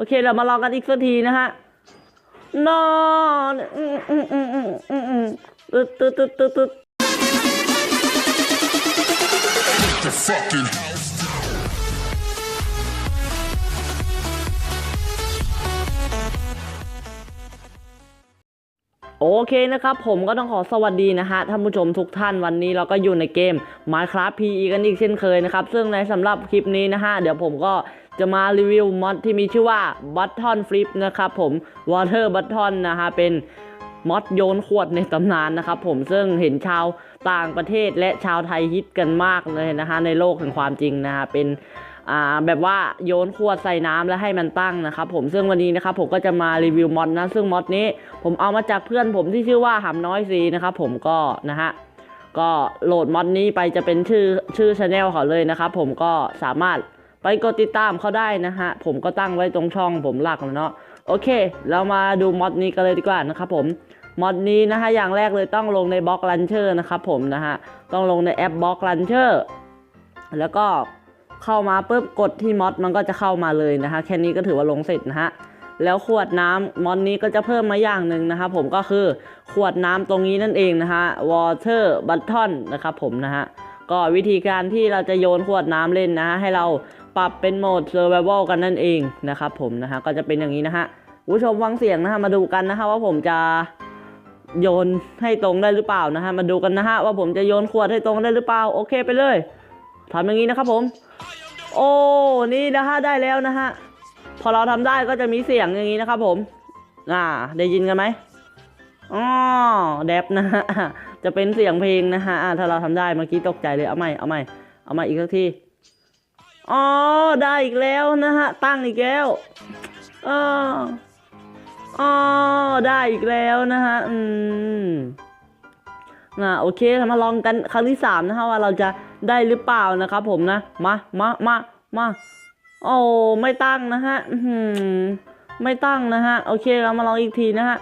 โอเค เรามาลองกันอีกสักทีนะฮะนอนอืมอืมอืมอืมอืมอืมตึ๊ดตึ๊ดตึ๊ดตึ๊ดตึ๊ด the fucking house. โอเคนะครับผมก็ต้องขอสวัสดีนะฮะท่านผู้ชมทุกท่านวันนี้เราก็อยู่ในเกม Minecraft PE กันอีกเช่นเคยนะครับ ซึ่งในสำหรับคลิปนี้นะฮะเดี๋ยวผมก็ จะมารีวิวมอดที่มีชื่อว่า Button Flip นะครับผม Water Button นะฮะเป็นมอดโยนขวดในตำนานนะครับผมซึ่งเห็นชาวต่างประเทศและชาวไทยฮิตกันมากเลยนะฮะในโลกแห่งความจริงนะฮะเป็นอ่าแบบว่าโยนขวดใส่น้ำแล้วให้มันตั้งนะครับผมซึ่งวันนี้นะครับผมก็จะมารีวิวมอดนะ ซึ่งมอดนี้ผมเอามาจากเพื่อนผมที่ชื่อว่าหำน้อยซีนะครับผมก็นะฮะก็โหลดมอดนี้ไปจะเป็นชื่อชื่อชาแนลเขาเลยนะครับผมก็สามารถ ไปกดติดตามเขาได้นะฮะ ผมก็ตั้งไว้ตรงช่องผมหลักแล้วเนาะ โอเค เรามาดูมอดนี้กันเลยดีกว่านะครับผม มอดนี้นะฮะ อย่างแรกเลยต้องลงในบล็อกลันเชอร์นะครับผมนะฮะ ต้องลงในแอปบล็อกลันเชอร์ แล้วก็เข้ามาปุ๊บกดที่มอดมันก็จะเข้ามาเลยนะฮะ แค่นี้ก็ถือว่าลงเสร็จนะฮะแล้วขวดน้ำมอดนี้ก็จะเพิ่มมาอย่างหนึ่งนะครับผมก็คือขวดน้ำตรงนี้นั่นเองนะฮะ water button นะครับผมนะฮะ ก็วิธีการที่เราจะโยนขวดน้ำเล่นนะฮะให้เรา ปรับเป็นโหมด survival กันนั่นเองนะครับผมนะฮะก็จะเป็นอย่างนี้นะฮะผู้ชมฟังเสียงนะฮะมาดูกันนะฮะว่าผมจะโยนให้ตรงได้หรือเปล่านะฮะมาดูกันนะฮะว่าผมจะโยนขวดให้ตรงได้หรือเปล่าโอเคไปเลยทำอย่างนี้นะครับผม โอ้นี่นะฮะได้แล้วนะฮะพอเราทำได้ก็จะมีเสียงอย่างนี้นะครับผมอ่าได้ยินกันไหมอ๋อแดบนะฮะจะเป็นเสียงเพลงนะฮะถ้าเราทำได้เมื่อกี้ตกใจเลยเอาใหม่เอาใหม่เอาใหม่อีกสักที อ๋อ ได้อีกแล้วนะฮะ ตั้งอีกแล้วอ๋ออ๋อ ได้อีกแล้วนะฮะ อืมอ่าโอเคเรามาลองกันครั้งที่สามนะฮะว่าเราจะได้หรือเปล่านะครับผมนะ มา มา มา มา โอ้ไม่ตั้งนะฮะ อื้อหือไม่ตั้งนะฮะ โอเคเรามาลองอีกทีนะฮะ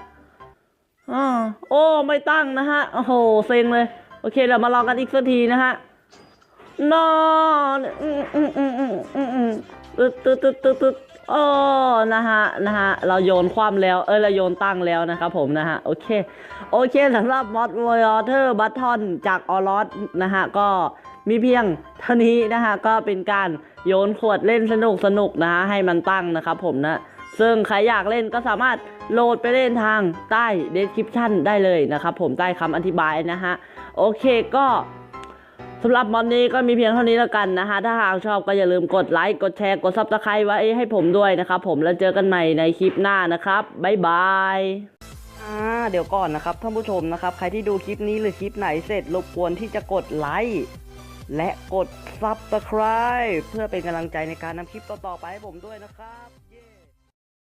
อ๋อโอ้ ไม่ตั้งนะฮะ โอ้โห เซ็งเลย โอเค เรามาลองกันอีกสักทีนะฮะ นอนอืมอืมอืมอืมอืมอืมตึ๊ดตึ๊ดตึ๊ดตึ๊ดตึ๊ดโอ้นะฮะนะฮะเราโยนคว่ำแล้ว เออเราโยนตั้งแล้วนะครับผมนะฮะโอเค โอเคสำหรับมอดวอร์เตอร์บัตทอนจากออลอสนะฮะก็มีเพียงเท่านี้นะฮะก็เป็นการโยนขวดเล่นสนุกสนุกนะฮะให้มันตั้งนะครับผมนะซึ่งใครอยากเล่นก็สามารถโหลดไปเล่นทางใต้ description ได้เลยนะครับผมใต้คำอธิบายนะฮะโอเคก็ สำหรับมอดนี้ก็มีเพียงเท่านี้แล้วกันนะฮะถ้าหากชอบก็อย่าลืมกดไลค์ กดแชร์ กดซับสไครต์ไว้ให้ผมด้วยนะครับผมแล้วเจอกันใหม่ในคลิปหน้านะครับ บ๊ายบายเดี๋ยวก่อนนะครับท่านผู้ชมนะครับ ใครที่ดูคลิปนี้หรือคลิปไหนเสร็จรบกวนที่จะกดไลค์และกด Subscribe เพื่อเป็นกำลังใจในการนำคลิปต่อๆไปให้ผมด้วยนะครับ